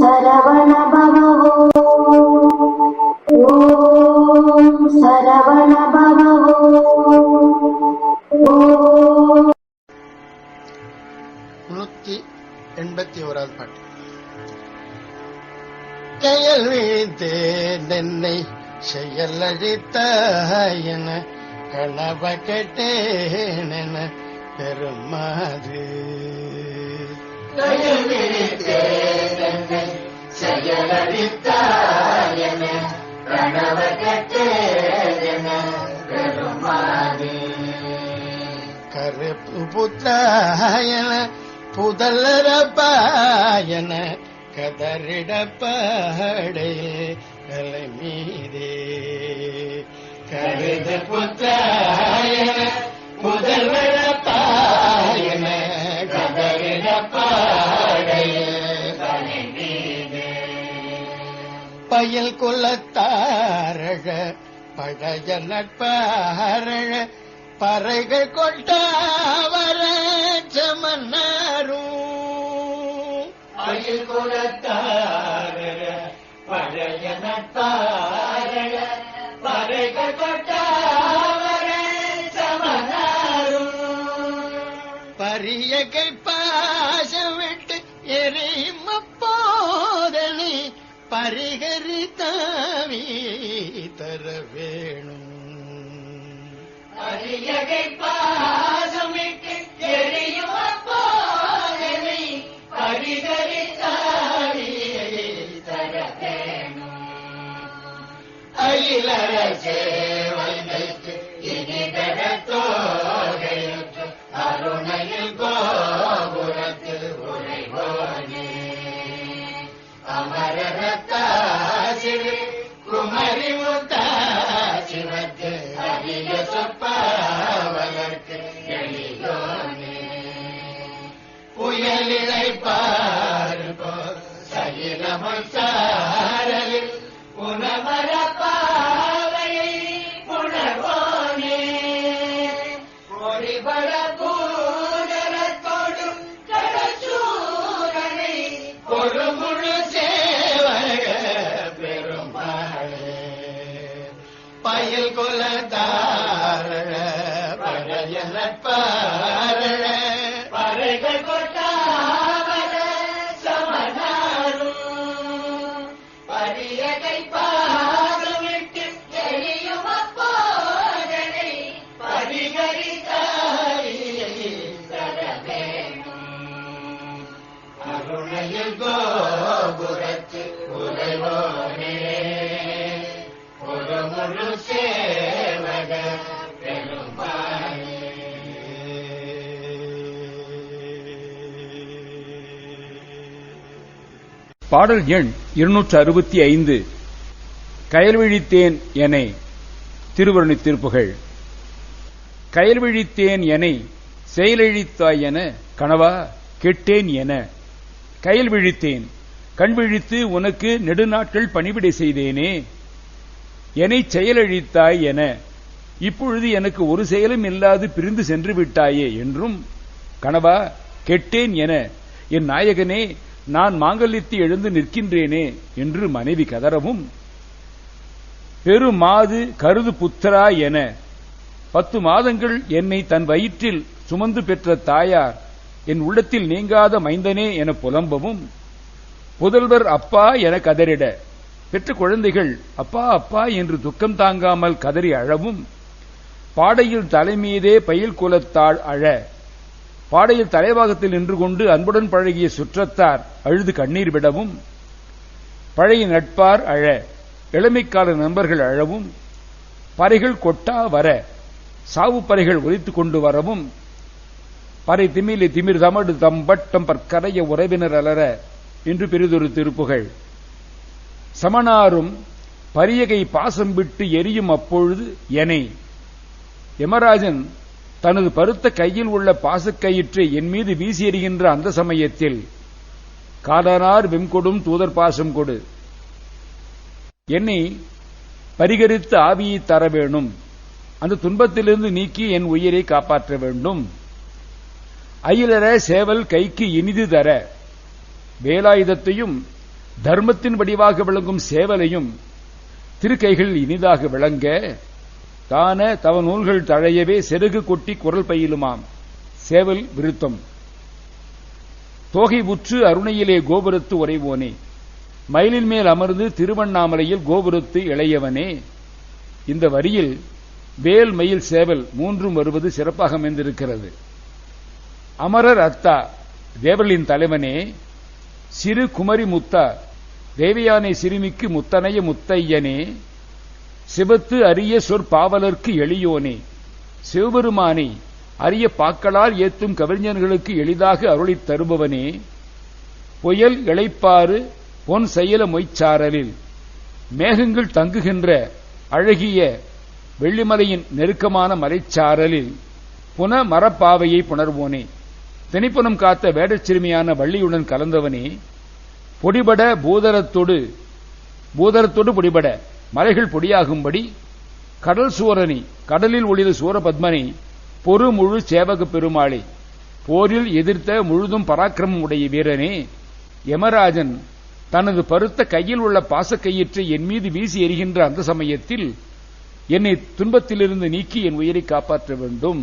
சரவண பவோ ஓம் சரவண பவோ ஓம் எண்பத்தி ஓராவது பாட்டு. கையல் வீழ்த்தேன் என்னை செயல் அழித்தாயன கனவ கெட்டேன் என பெருமாது. கையல் வீழ்த்தேன் செயல் அழித்தாயன கனவ கெட்டேன் கருப்பு புத்தாயன புதல்லரப்பாயன கதறிடப்பாடையே கலை மீதே கருது புத்தாயன புதல்லரப்பாயன பயல் கொல்லத்தாரழ பழைய நட்பாரழ பறைகள் கொட்டாவர சமன்னாரும் பயல் கொல்லத்தாரழ பழைய நட்பாரழ பறைகள் கொட்டாவர சமன்னாரும் பரியகை பாசம் விட்டு எரியும் பரிகரித்தாவி தர வேணும். பரியகை பாசம் விட்டு எரியும் அப்போதனை தர வேணும். அயிலர குமரி சிவத்து அரிய சொப்பாவதற்கு எளியோனே. புயலிலை பார்ப்போ சாரலில் புனமர நட்பார பறைகள் எரியும் அப்போதனை பரிகரித்தாரியை தர வேணும் அருணையில் கோபுரத்து உறைவோனே ஒரு முழு சேவக பாடல் எண் இருநூற்று அறுபத்தி ஐந்து கயல்விழித்தேன் என திருவருணி திருப்புகள் கயல்விழித்தேன் என செயலழித்தாய் என கனவா கெட்டேன் என. கயல் விழித்தேன் கண் விழித்து உனக்கு நெடுநாட்கள் பணிவிடை செய்தேனே. என்னை செயலழித்தாய் என இப்பொழுது எனக்கு ஒரு செயலும் இல்லாது பிரிந்து சென்று விட்டாயே என்றும் கனவா கெட்டேன் என என் நாயகனே நான் மாங்கல்யத்தை எழுந்து நிற்கின்றேனே என்று மனைவி கதறவும் பெருமாது கருது புத்தரா என பத்து மாதங்கள் என்னை தன் வயிற்றில் சுமந்து பெற்ற தாயார் என் உள்ளத்தில் நீங்காத மைந்தனே என புலம்பவும் புதல்வர் அப்பா என கதறிட பெற்ற குழந்தைகள் அப்பா அப்பா என்று துக்கம் தாங்காமல் கதறி அழவும் பாடையில் தலைமீதே பயில் குலத்தாள் அழ பாடையில் தலைவாகத்தில் நின்று கொண்டு அன்புடன் பழகிய சுற்றத்தார் அழுது கண்ணீர் விடவும் பழைய நட்பார் அழ இளமைக்கால நண்பர்கள் அழவும் பறைகள் கொட்டா வர சாவு பறைகள் ஒலித்துக் கொண்டு வரவும் பறை திமிலி திமிர் தமடு தம்பட்டம் பற்கரைய உறவினர் அலர என்று பெரிதொரு திருப்புகள் சமனாரும் பரியகை பாசம் விட்டு எரியும் அப்பொழுது எனை. யமராஜன் தனது பருத்த கையில் உள்ள பாசக்கயிற்றை என் மீது வீசி எறிகின்ற அந்த சமயத்தில் காதனார் வெம்கொடும் தூதர் பாசம் கொடு. என்னை பரிகரித்து ஆவியை தர வேணும். அந்த துன்பத்திலிருந்து நீக்கி என் உயிரை காப்பாற்ற வேண்டும். அயிலர சேவல் கைக்கு இனிது தர வேலாயுதத்தையும் தர்மத்தின் வடிவாக விளங்கும் சேவலையும் திருக்கைகள் இனிதாக விளங்க தான தவ நூல்கள் தழையவே செருகு கொட்டி குரல் பயிலுமாம். சேவல் விருத்தம். தோகை உற்று அருணையிலே கோபுரத்து உறைவோனே. மயிலின் மேல் அமர்ந்து திருவண்ணாமலையில் கோபுரத்து இளையவனே. இந்த வரியில் வேல் மயில் சேவல் மூன்றும் வருவது சிறப்பாக அமைந்திருக்கிறது. அமரர் அத்தா தேவர்களின் தலைவனே சிறு குமரி முத்தா தேவயானை சிறுமிக்கு முத்தனைய முத்தையனே சிவத்து அரிய சொற்பாவலர்க்கு எளியோனே. சிவபெருமானை அரிய பாக்களால் ஏத்தும் கவிஞர்களுக்கு எளிதாக அருளித் தருபவனே. புயல் இளைப்பாறு பொன் செயல மொய்ச்சாரலில். மேகங்கள் தங்குகின்ற அழகிய வெள்ளிமலையின் நெருக்கமான மலைச்சாரலில். புன மரப்பாவையை புணர்வோனே. திணைப்புனம் காத்த வேடச்சிறுமியான வள்ளியுடன் கலந்தவனே. பொடிபட பூதரத்தோடு பூதரத்தோடு பொடிபட. மலைகள் பொடியாகும்படி கடல் சூரனி கடலில் ஒளித சூரபத்மனை பொறு முழு சேவக பெருமாளே போரில் எதிர்த்த முழுதும் பராக்கிரமம் உடைய வீரனே யமராஜன் தனது பருத்த கையில் உள்ள பாசக்கயிற்றை என் மீது வீசி எறிகின்ற அந்த சமயத்தில் என்னை துன்பத்திலிருந்து நீக்கி என் உயிரை காப்பாற்ற வேண்டும்.